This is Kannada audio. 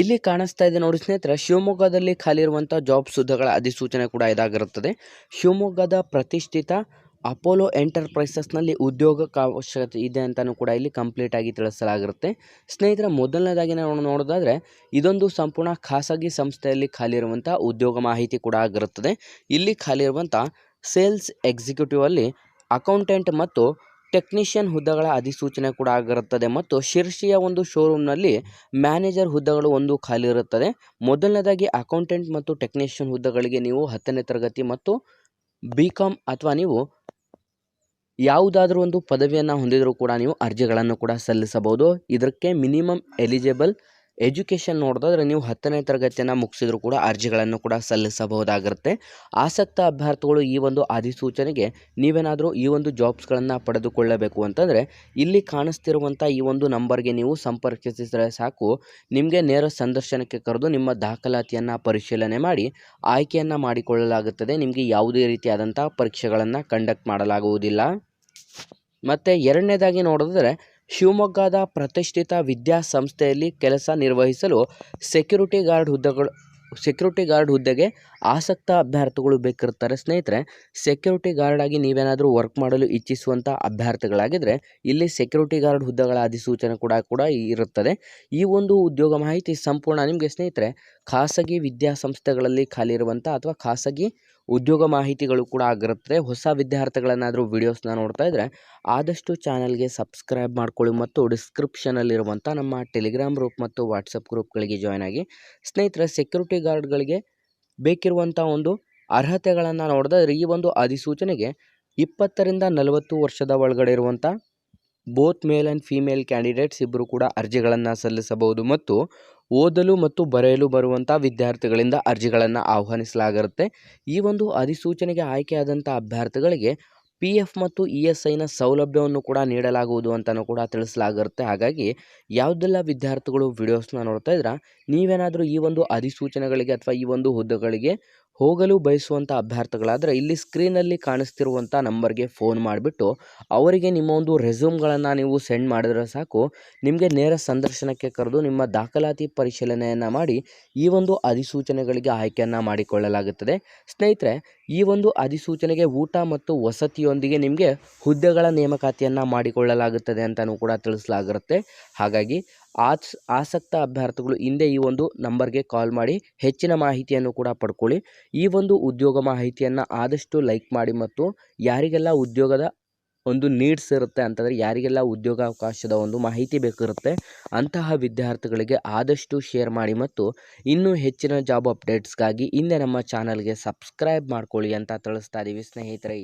ಇಲ್ಲಿ ಕಾಣಿಸ್ತಾ ಇದೆ ನೋಡಿ ಸ್ನೇಹಿತರೆ, ಶಿವಮೊಗ್ಗದಲ್ಲಿ ಖಾಲಿ ಇರುವಂಥ ಜಾಬ್ ಸುದ್ದಿಗಳ ಅಧಿಸೂಚನೆ ಕೂಡ ಇದಾಗಿರುತ್ತದೆ. ಶಿವಮೊಗ್ಗದ ಪ್ರತಿಷ್ಠಿತ ಅಪೋಲೋ ಎಂಟರ್ಪ್ರೈಸಸ್ನಲ್ಲಿ ಉದ್ಯೋಗಕ್ಕಾವಶ್ಯಕತೆ ಇದೆ ಅಂತಲೂ ಕೂಡ ಇಲ್ಲಿ ಕಂಪ್ಲೀಟ್ ಆಗಿ ತಿಳಿಸಲಾಗಿರುತ್ತೆ. ಸ್ನೇಹಿತರೆ, ಮೊದಲನೇದಾಗಿ ನಾವು ನೋಡೋದಾದರೆ, ಇದೊಂದು ಸಂಪೂರ್ಣ ಖಾಸಗಿ ಸಂಸ್ಥೆಯಲ್ಲಿ ಖಾಲಿ ಇರುವಂಥ ಉದ್ಯೋಗ ಮಾಹಿತಿ ಕೂಡ ಆಗಿರುತ್ತದೆ. ಇಲ್ಲಿ ಖಾಲಿ ಇರುವಂಥ ಸೇಲ್ಸ್ ಎಕ್ಸಿಕ್ಯೂಟಿವ್ ಅಲ್ಲಿ ಅಕೌಂಟೆಂಟ್ ಮತ್ತು ಟೆಕ್ನಿಷಿಯನ್ ಹುದ್ದೆಗಳ ಅಧಿಸೂಚನೆ ಕೂಡ ಆಗಿರುತ್ತದೆ ಮತ್ತು ಶಿರ್ಷಿಯ ಒಂದು ಶೋರೂಮ್ನಲ್ಲಿ ಮ್ಯಾನೇಜರ್ ಹುದ್ದೆಗಳು ಒಂದು ಖಾಲಿ ಇರುತ್ತದೆ. ಮೊದಲನೇದಾಗಿ ಅಕೌಂಟೆಂಟ್ ಮತ್ತು ಟೆಕ್ನಿಷಿಯನ್ ಹುದ್ದೆಗಳಿಗೆ ನೀವು ಹತ್ತನೇ ತರಗತಿ ಮತ್ತು ಬಿ ಅಥವಾ ನೀವು ಯಾವುದಾದ್ರೂ ಒಂದು ಪದವಿಯನ್ನು ಹೊಂದಿದರೂ ಕೂಡ ನೀವು ಅರ್ಜಿಗಳನ್ನು ಕೂಡ ಸಲ್ಲಿಸಬಹುದು. ಇದಕ್ಕೆ ಮಿನಿಮಮ್ ಎಲಿಜಿಬಲ್ ಎಜುಕೇಷನ್ ನೋಡಿದ್ರೆ ನೀವು ಹತ್ತನೇ ತರಗತಿಯನ್ನು ಮುಗಿಸಿದ್ರು ಕೂಡ ಅರ್ಜಿಗಳನ್ನು ಕೂಡ ಸಲ್ಲಿಸಬಹುದಾಗಿರುತ್ತೆ. ಆಸಕ್ತ ಅಭ್ಯರ್ಥಿಗಳು ಈ ಒಂದು ಅಧಿಸೂಚನೆಗೆ ನೀವೇನಾದರೂ ಈ ಒಂದು ಜಾಬ್ಸ್ಗಳನ್ನು ಪಡೆದುಕೊಳ್ಳಬೇಕು ಅಂತಂದರೆ ಇಲ್ಲಿ ಕಾಣಿಸ್ತಿರುವಂಥ ಈ ಒಂದು ನಂಬರ್ಗೆ ನೀವು ಸಂಪರ್ಕಿಸಿದರೆ ಸಾಕು. ನಿಮಗೆ ನೇರ ಸಂದರ್ಶನಕ್ಕೆ ಕರೆದು ನಿಮ್ಮ ದಾಖಲಾತಿಯನ್ನು ಪರಿಶೀಲನೆ ಮಾಡಿ ಆಯ್ಕೆಯನ್ನು ಮಾಡಿಕೊಳ್ಳಲಾಗುತ್ತದೆ. ನಿಮಗೆ ಯಾವುದೇ ರೀತಿಯಾದಂಥ ಪರೀಕ್ಷೆಗಳನ್ನು ಕಂಡಕ್ಟ್ ಮಾಡಲಾಗುವುದಿಲ್ಲ. ಮತ್ತು ಎರಡನೇದಾಗಿ ನೋಡಿದ್ರೆ ಶಿವಮೊಗ್ಗದ ಪ್ರತಿಷ್ಠಿತ ವಿದ್ಯಾಸಂಸ್ಥೆಯಲ್ಲಿ ಕೆಲಸ ನಿರ್ವಹಿಸಲು ಸೆಕ್ಯೂರಿಟಿ ಗಾರ್ಡ್ ಹುದ್ದೆಗಳು, ಸೆಕ್ಯೂರಿಟಿ ಗಾರ್ಡ್ ಹುದ್ದೆಗೆ ಆಸಕ್ತ ಅಭ್ಯರ್ಥಿಗಳು ಬೇಕಿರ್ತಾರೆ ಸ್ನೇಹಿತರೆ, ಸೆಕ್ಯೂರಿಟಿ ಗಾರ್ಡಾಗಿ ನೀವೇನಾದರೂ ವರ್ಕ್ ಮಾಡಲು ಇಚ್ಛಿಸುವಂಥ ಅಭ್ಯರ್ಥಿಗಳಾಗಿದ್ದರೆ ಇಲ್ಲಿ ಸೆಕ್ಯೂರಿಟಿ ಗಾರ್ಡ್ ಹುದ್ದೆಗಳ ಅಧಿಸೂಚನೆ ಕೂಡ ಕೂಡ ಇರುತ್ತದೆ. ಈ ಒಂದು ಉದ್ಯೋಗ ಮಾಹಿತಿ ಸಂಪೂರ್ಣ ನಿಮಗೆ. ಸ್ನೇಹಿತರೆ ಖಾಸಗಿ ವಿದ್ಯಾಸಂಸ್ಥೆಗಳಲ್ಲಿ ಖಾಲಿ ಇರುವಂಥ ಅಥವಾ ಖಾಸಗಿ ಉದ್ಯೋಗ ಮಾಹಿತಿಗಳು ಕೂಡ ಆಗಿರುತ್ತೆ ಹೊಸ ವಿದ್ಯಾರ್ಥಿಗಳನ್ನಾದರೂ ವೀಡಿಯೋಸ್ನ ನೋಡ್ತಾ ಇದ್ದರೆ ಆದಷ್ಟು ಚಾನಲ್ಗೆ ಸಬ್ಸ್ಕ್ರೈಬ್ ಮಾಡ್ಕೊಳ್ಳಿ ಮತ್ತು ಡಿಸ್ಕ್ರಿಪ್ಷನಲ್ಲಿರುವಂಥ ನಮ್ಮ ಟೆಲಿಗ್ರಾಮ್ ಗ್ರೂಪ್ ಮತ್ತು ವಾಟ್ಸಪ್ ಗ್ರೂಪ್ಗಳಿಗೆ ಜಾಯ್ನ್ ಆಗಿ ಸ್ನೇಹಿತರೆ ಸೆಕ್ಯೂರಿಟಿ ಗಾರ್ಡ್ಗಳಿಗೆ ಬೇಕಿರುವಂಥ ಒಂದು ಅರ್ಹತೆಗಳನ್ನು ನೋಡಿದ್ರೆ ಈ ಒಂದು ಅಧಿಸೂಚನೆಗೆ ಇಪ್ಪತ್ತರಿಂದ ನಲವತ್ತು ವರ್ಷದ ಒಳಗಡೆ ಇರುವಂಥ both male and female candidates ಇಬ್ಬರು ಕೂಡ ಅರ್ಜಿಗಳನ್ನು ಸಲ್ಲಿಸಬಹುದು. ಮತ್ತು ಓದಲು ಮತ್ತು ಬರೆಯಲು ಬರುವಂಥ ವಿದ್ಯಾರ್ಥಿಗಳಿಂದ ಅರ್ಜಿಗಳನ್ನು ಆಹ್ವಾನಿಸಲಾಗಿರುತ್ತೆ. ಈ ಒಂದು ಅಧಿಸೂಚನೆಗೆ ಆಯ್ಕೆಯಾದಂಥ ಅಭ್ಯರ್ಥಿಗಳಿಗೆ ಪಿ ಎಫ್ ಮತ್ತು ಇ ಎಸ್ ಐನ ಸೌಲಭ್ಯವನ್ನು ಕೂಡ ನೀಡಲಾಗುವುದು ಅಂತಲೂ ಕೂಡ ತಿಳಿಸಲಾಗಿರುತ್ತೆ. ಹಾಗಾಗಿ ಯಾವುದೆಲ್ಲ ವಿದ್ಯಾರ್ಥಿಗಳು ವಿಡಿಯೋಸ್ನ ನೋಡ್ತಾ ಇದ್ರೆ ನೀವೇನಾದರೂ ಈ ಒಂದು ಅಧಿಸೂಚನೆಗಳಿಗೆ ಅಥವಾ ಈ ಒಂದು ಹುದ್ದೆಗಳಿಗೆ ಹೋಗಲು ಬಯಸುವಂಥ ಅಭ್ಯರ್ಥಿಗಳಾದರೆ ಇಲ್ಲಿ ಸ್ಕ್ರೀನಲ್ಲಿ ಕಾಣಿಸ್ತಿರುವಂಥ ನಂಬರ್ಗೆ ಫೋನ್ ಮಾಡಿಬಿಟ್ಟು ಅವರಿಗೆ ನಿಮ್ಮ ಒಂದು ರೆಸ್ಯೂಮ್ಗಳನ್ನು ನೀವು ಸೆಂಡ್ ಮಾಡಿದ್ರೆ ಸಾಕು. ನಿಮಗೆ ನೇರ ಸಂದರ್ಶನಕ್ಕೆ ಕರೆದು ನಿಮ್ಮ ದಾಖಲಾತಿ ಪರಿಶೀಲನೆಯನ್ನು ಮಾಡಿ ಈ ಒಂದು ಅಧಿಸೂಚನೆಗಳಿಗೆ ಆಯ್ಕೆಯನ್ನು ಮಾಡಿಕೊಳ್ಳಲಾಗುತ್ತದೆ. ಸ್ನೇಹಿತರೆ, ಈ ಒಂದು ಅಧಿಸೂಚನೆಗೆ ಊಟ ಮತ್ತು ವಸತಿಯೊಂದಿಗೆ ನಿಮಗೆ ಹುದ್ದೆಗಳ ನೇಮಕಾತಿಯನ್ನು ಮಾಡಿಕೊಳ್ಳಲಾಗುತ್ತದೆ ಅಂತಲೂ ಕೂಡ ತಿಳಿಸಲಾಗಿರುತ್ತೆ. ಹಾಗಾಗಿ ಆಸ್, ಆಸಕ್ತ ಅಭ್ಯರ್ಥಿಗಳು ಹಿಂದೆ ಈ ಒಂದು ನಂಬರ್ಗೆ ಕಾಲ್ ಮಾಡಿ ಹೆಚ್ಚಿನ ಮಾಹಿತಿಯನ್ನು ಕೂಡ ಪಡ್ಕೊಳ್ಳಿ. ಈ ಒಂದು ಉದ್ಯೋಗ ಮಾಹಿತಿಯನ್ನು ಆದಷ್ಟು ಲೈಕ್ ಮಾಡಿ ಮತ್ತು ಯಾರಿಗೆಲ್ಲ ಉದ್ಯೋಗದ ಒಂದು ನೀಡ್ಸ್ ಇರುತ್ತೆ ಅಂತಂದರೆ ಯಾರಿಗೆಲ್ಲ ಉದ್ಯೋಗಾವಕಾಶದ ಒಂದು ಮಾಹಿತಿ ಬೇಕಿರುತ್ತೆ ಅಂತಹ ವಿದ್ಯಾರ್ಥಿಗಳಿಗೆ ಆದಷ್ಟು ಶೇರ್ ಮಾಡಿ ಮತ್ತು ಇನ್ನೂ ಹೆಚ್ಚಿನ ಜಾಬ್ ಅಪ್ಡೇಟ್ಸ್ಗಾಗಿ ಹಿಂದೆ ನಮ್ಮ ಚಾನಲ್ಗೆ ಸಬ್ಸ್ಕ್ರೈಬ್ ಮಾಡ್ಕೊಳ್ಳಿ ಅಂತ ತಿಳಿಸ್ತಾ ಇದ್ದೀವಿ ಸ್ನೇಹಿತರೆ.